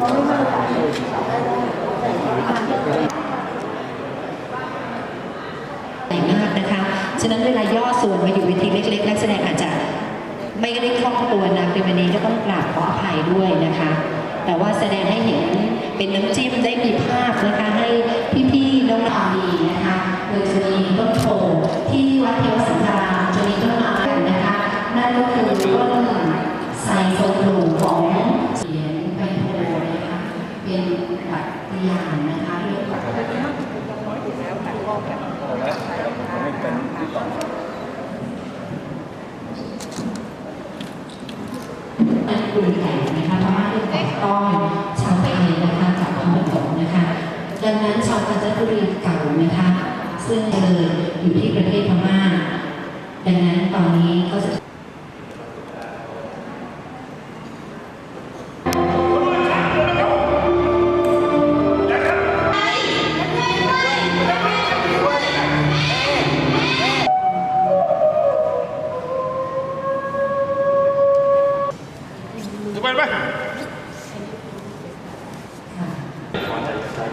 ใหญ่มากนะคะ ฉะนั้นเวลาย่อส่วนมาอยู่เวทีเล็กๆนักแสดงอาจจะไม่ได้คล่องตัวนะในวันนี้ก็ต้องกราบขออภัยด้วยนะคะ แต่ว่าแสดงให้เห็นเป็นน้ำจิ้มได้มีภาพนะคะให้พี่ๆน้องๆดีนะคะโดยจะมีต้นโเป็นปัตติยานนะคะเรื่องของเป็นกลุ่มใหญ่นะคะเพราะว่าเป็นของต้อนชาวไทยนะคะจากพม่านะคะดังนั้นชาวกาญจนบุรีเก่านะคะซึ่งเลยอยู่ที่ประเทศพม่าดังนั้นตอนนี้ก็จะ ไปไป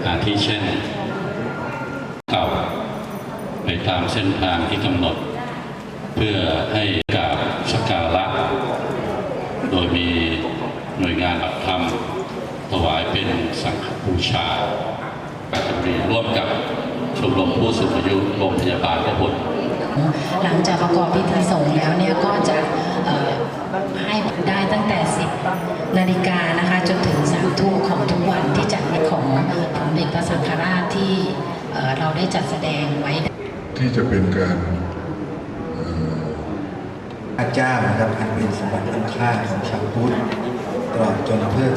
อาทิเช่นเก่าไปตามเส้นทางที่กำหนด เพื่อให้กราบสักการะโดยมีหน่วยงานอัตธรรม ถวายเป็นสังฆบูชาปัจจุบันร่วมกับชมรมผู้สูงอายุโรงพยาบาลพระพุทธหลังจากประกอบพิธีสงฆ์แล้วเนี่ยก็จะ ที่เอ่อเราได้จัดแสดงไว้ ที่จะเป็นการเอ่อพระเจ้านะครับอันเป็นสมบัติล้ำค่าของชาวพุทธตลอดจนเพื่อ